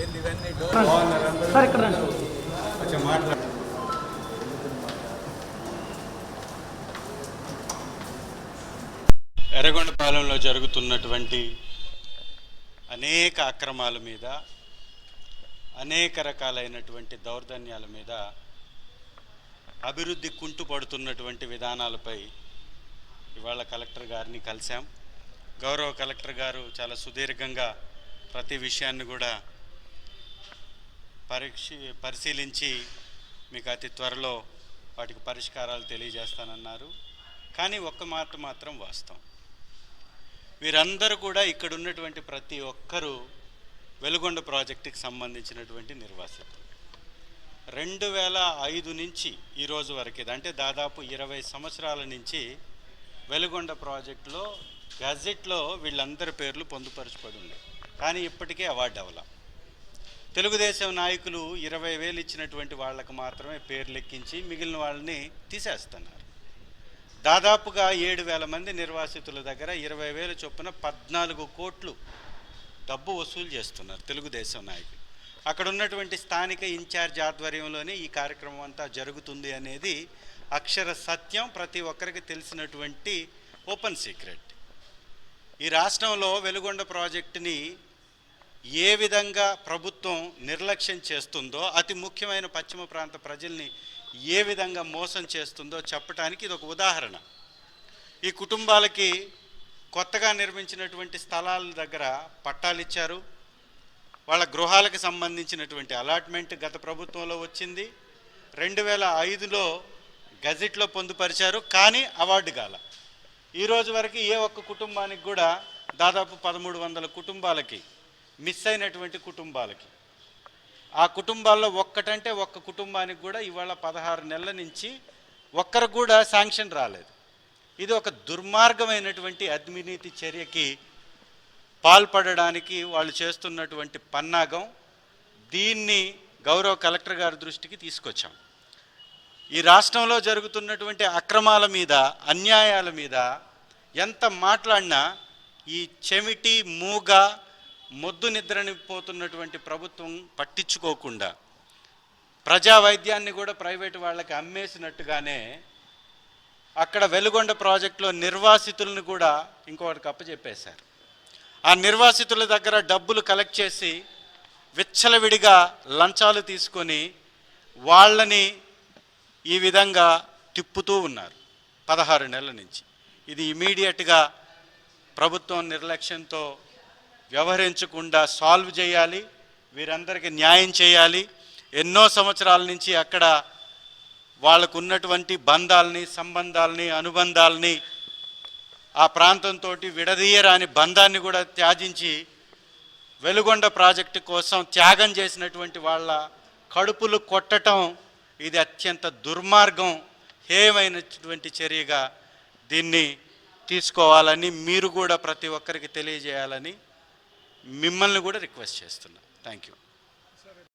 ఏంది సార్ ఇక్కడ కొంచెం మాట్లాడు. ఎర్రగొండపాలెంలో జరుగుతున్నటువంటి అనేక అక్రమాల మీద అనేక రకాలైనటువంటి దౌర్జన్యాల మీద అభివృద్ధి కుంటుపడుతున్నటువంటి విధానాలపై ఇవాళ కలెక్టర్ గారిని కలిశాం. గౌరవ కలెక్టర్ గారు చాలా సుదీర్ఘంగా ప్రతి విషయాన్ని కూడా పరీక్ష పరిశీలించి మీకు అతి త్వరలో వాటికి పరిష్కారాలు తెలియజేస్తానన్నారు. కానీ ఒక్క మాట మాత్రం వాస్తవం. వీరందరూ కూడా ఇక్కడ ఉన్నటువంటి ప్రతి ఒక్కరూ వెలుగొండ ప్రాజెక్టుకి సంబంధించినటువంటి నిర్వాసితులు. రెండు వేల ఐదు నుంచి ఈరోజు వరకు అంటే దాదాపు ఇరవై సంవత్సరాల నుంచి వెలుగొండ ప్రాజెక్టులో గజెట్లో వీళ్ళందరి పేర్లు పొందుపరచబడి ఉన్నాయి కానీ ఇప్పటికే అవార్డు అవ్వాల. తెలుగుదేశం నాయకులు ఇరవై వేలు ఇచ్చినటువంటి వాళ్ళకు మాత్రమే పేర్లు ఎక్కించి మిగిలిన వాళ్ళని తీసేస్తున్నారు. దాదాపుగా ఏడు వేల మంది నిర్వాసితుల దగ్గర ఇరవై వేల చొప్పున పద్నాలుగు కోట్లు డబ్బు వసూలు చేస్తున్నారు తెలుగుదేశం నాయకులు. అక్కడ ఉన్నటువంటి స్థానిక ఇన్ఛార్జ్ ఆధ్వర్యంలోనే ఈ కార్యక్రమం అంతా జరుగుతుంది అనేది అక్షర సత్యం ప్రతి ఒక్కరికి తెలిసినటువంటి ఓపెన్ సీక్రెట్. ఈ రాష్ట్రంలో వెలుగొండ ప్రాజెక్టుని ఏ విధంగా ప్రభుత్వం నిర్లక్ష్యం చేస్తుందో అతి ముఖ్యమైన పశ్చిమ ప్రాంత ప్రజల్ని ఏ విధంగా మోసం చేస్తుందో చెప్పడానికి ఇది ఒక ఉదాహరణ. ఈ కుటుంబాలకి కొత్తగా నిర్మించినటువంటి స్థలాల దగ్గర పట్టాలు ఇచ్చారు. వాళ్ళ గృహాలకు సంబంధించినటువంటి అలాట్మెంట్ గత ప్రభుత్వంలో వచ్చింది. రెండు వేల ఐదులో గజెట్లో పొందుపరిచారు కానీ అవార్డు గాల. ఈ రోజు వరకు ఏ ఒక్క కుటుంబానికి కూడా దాదాపు పదమూడు వందల కుటుంబాలకి మిస్ అయినటువంటి కుటుంబాలకి. ఆ కుటుంబాల్లో ఒక్కటంటే ఒక్క కుటుంబానికి కూడా ఇవాళ పదహారు నెలల నుంచి ఒక్కరికి కూడా శాంక్షన్ రాలేదు. ఇది ఒక దుర్మార్గమైనటువంటి అవినీతి చర్యకి పాల్పడడానికి వాళ్ళు చేస్తున్నటువంటి పన్నాగం. దీన్ని గౌరవ కలెక్టర్ గారి దృష్టికి తీసుకొచ్చాం. ఈ రాష్ట్రంలో జరుగుతున్నటువంటి అక్రమాల మీద అన్యాయాల మీద ఎంత మాట్లాడినా ఈ చెమిటి మూగ మొద్దు నిద్రని పోతున్నటువంటి ప్రభుత్వం పట్టించుకోకుండా ప్రజా వైద్యాన్ని కూడా ప్రైవేటు వాళ్ళకి అమ్మేసినట్టుగానే అక్కడ వెలుగొండ ప్రాజెక్టులో నిర్వాసితులను కూడా ఇంకొకటికి అప్పచెప్పేశారు. ఆ నిర్వాసితుల దగ్గర డబ్బులు కలెక్ట్ చేసి విచ్చలవిడిగా లంచాలు తీసుకొని వాళ్ళని ఈ విధంగా తిప్పుతూ ఉన్నారు పదహారు నెలల నుంచి. ఇది ఇమీడియట్గా ప్రభుత్వం నిర్లక్ష్యంతో వ్యవహరించకుండా సాల్వ్ చేయాలి వీరందరికీ న్యాయం చేయాలి. ఎన్నో సంవత్సరాల నుంచి అక్కడ వాళ్ళకు ఉన్నటువంటి బంధాలని సంబంధాలని అనుబంధాలని ఆ ప్రాంతంతో విడదీయరాని బంధాన్ని కూడా త్యాజించి వెలుగొండ ప్రాజెక్టు కోసం త్యాగం చేసినటువంటి వాళ్ళ కడుపులు కొట్టటం ఇది అత్యంత దుర్మార్గం హేయమైనటువంటి చర్యగా దీన్ని తీసుకోవాలని మీరు కూడా ప్రతి ఒక్కరికి తెలియజేయాలని మిమ్మల్ని కూడా రిక్వెస్ట్ చేస్తున్నా. Thank you.